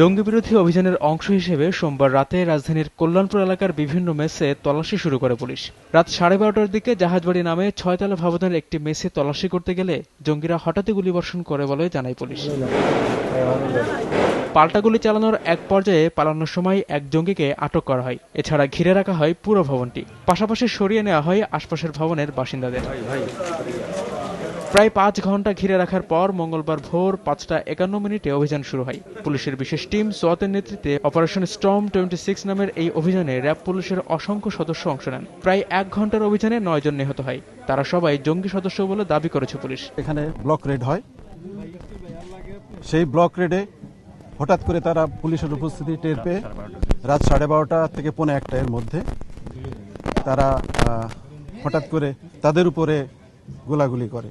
জঙ্গি বিরোধী অভিযানের অংশ হিসেবে সোমবার রাতে রাজধানীর কল্যাণপুর এলাকার বিভিন্ন মেসে তল্লাশি শুরু করে পুলিশ। রাত সাড়ে বারোটার দিকে জাহাজবাড়ি নামে ছয়তলা ভবনের একটি মেসে তল্লাশি করতে গেলে জঙ্গিরা হঠাৎই গুলিবর্ষণ করে বলে জানায় পুলিশ। পাল্টা গুলি চালানোর এক পর্যায়ে পালানোর সময় এক জঙ্গিকে আটক করা হয়। এছাড়া ঘিরে রাখা হয় পুরো ভবনটি। পাশাপাশি সরিয়ে নেওয়া হয় আশপাশের ভবনের বাসিন্দাদের। প্রায় পাঁচ ঘণ্টা ঘিরে রাখার পর মঙ্গলবার ভোর পাঁচটা একান্ন মিনিটে অভিযান শুরু হয়। পুলিশের বিশেষ টিম সোয়াতের নেতৃত্বে অপারেশন স্টর্ম টোয়েন্টি সিক্স নামের এই অভিযানে র্যাব পুলিশের অসংখ্য সদস্য অংশ নেন। প্রায় এক ঘণ্টার অভিযানে নয় জন নিহত হয়। তারা সবাই জঙ্গি সদস্য বলে দাবি করেছে পুলিশ। এখানে ব্লক রেড হয়। সেই ব্লক রেডে হঠাৎ করে তারা পুলিশের উপস্থিতি টের পেয়ে রাত সাড়ে বারোটা থেকে পৌনে একটা এর মধ্যে তারা হঠাৎ করে তাদের উপরে গোলাগুলি করে।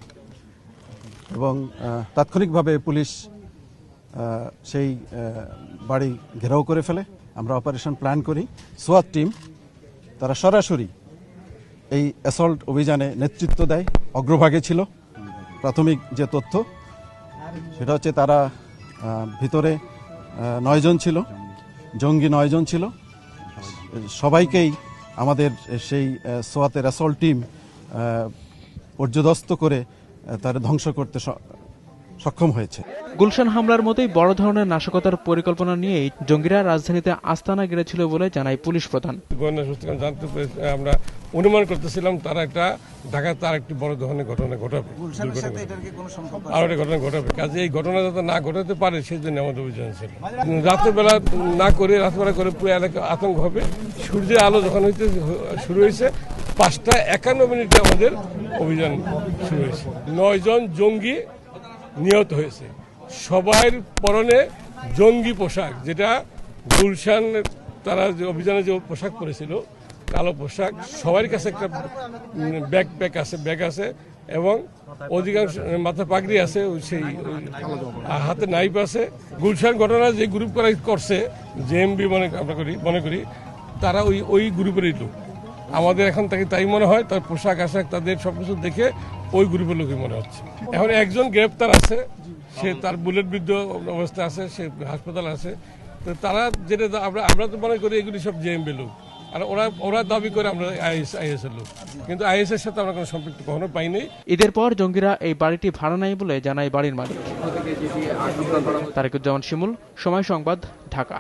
এবং তাৎক্ষণিকভাবে পুলিশ সেই বাড়ি ঘেরাও করে ফেলে। আমরা অপারেশন প্ল্যান করি। সোয়াত টিম, তারা সরাসরি এই অ্যাসল্ট অভিযানে নেতৃত্ব দেয়। অগ্রভাগে ছিল। প্রাথমিক যে তথ্য, সেটা হচ্ছে তারা ভিতরে নয়জন ছিল। জঙ্গি নয়জন ছিল। সবাইকেই আমাদের সেই সোয়াতের অ্যাসল্ট টিম পর্যদস্ত করে তারা ধ্বংস করতে স- সক্ষম হয়েছে। গুলশান হামলার মতোই বড় ধরনের নাশকতার পরিকল্পনা নিয়েই জঙ্গিরা রাজধানীতে আস্তানা গেড়েছিল বলে জানায় পুলিশ প্রধান। গোয়েন্দা সূত্রে জানতে পেরে আমরা অনুমান করতেছিলাম তারা একটা ঢাকায় তার একটি বড় ধরনের ঘটনা ঘটাবে। আর একটা ঘটনা ঘটাবে। কাজে এই ঘটনা যাতে না ঘটাতে পারে সেই জন্য আমাদের অভিযান ছিল। রাতের বেলা না করে রাতবেলা করে পুরো এলাকা আতঙ্ক হবে। সূর্যের আলো যখন হইতে শুরু হয়েছে পাঁচটা একান্ন মিনিটে আমাদের অভিযান শুরু হয়েছে। নয়জন জঙ্গি নিহত হয়েছে। সবার পরনে জঙ্গি পোশাক, যেটা গুলশান তারা যে অভিযানে যে পোশাক পরেছিল, কালো পোশাক, সবার কাছে একটা ব্যাগ প্যাক আছে ব্যাগ আছে, এবং অধিকাংশ মাথা পাগড়ি আছে সেই হাতে নাইফ আছে। গুলশান ঘটনা যে গ্রুপ করা করছে জেএমবি মনে আমরা করি, মনে করি, তারা ওই ওই গ্রুপেরই লোক। আমাদের এখন তাকে তাই মনে হয় তার পোশাক আশাক তাদের সবকিছু দেখে ওই গ্রুপের লোকই মনে হচ্ছে। এখন একজন গ্রেপ্তার আছে সে তার বুলেট বিদ্ধ অবস্থা আছে সে হাসপাতাল আছে। তো তারা যেটা আমরা আমরা তো মনে করি এগুলি সব জেএমবি লোক। আর ওরা ওরা দাবি করে আমরা আইএস আইএস এর লোক। কিন্তু আইএস এর সাথে আমরা কোনো সম্পৃক্ত কখনো পাইনি। ঈদের পর জঙ্গিরা এই বাড়িটি ভাড়া নেয় বলে জানায় বাড়ির মালিক। তারেকুজ্জামান শিমুল সময় সংবাদ ঢাকা।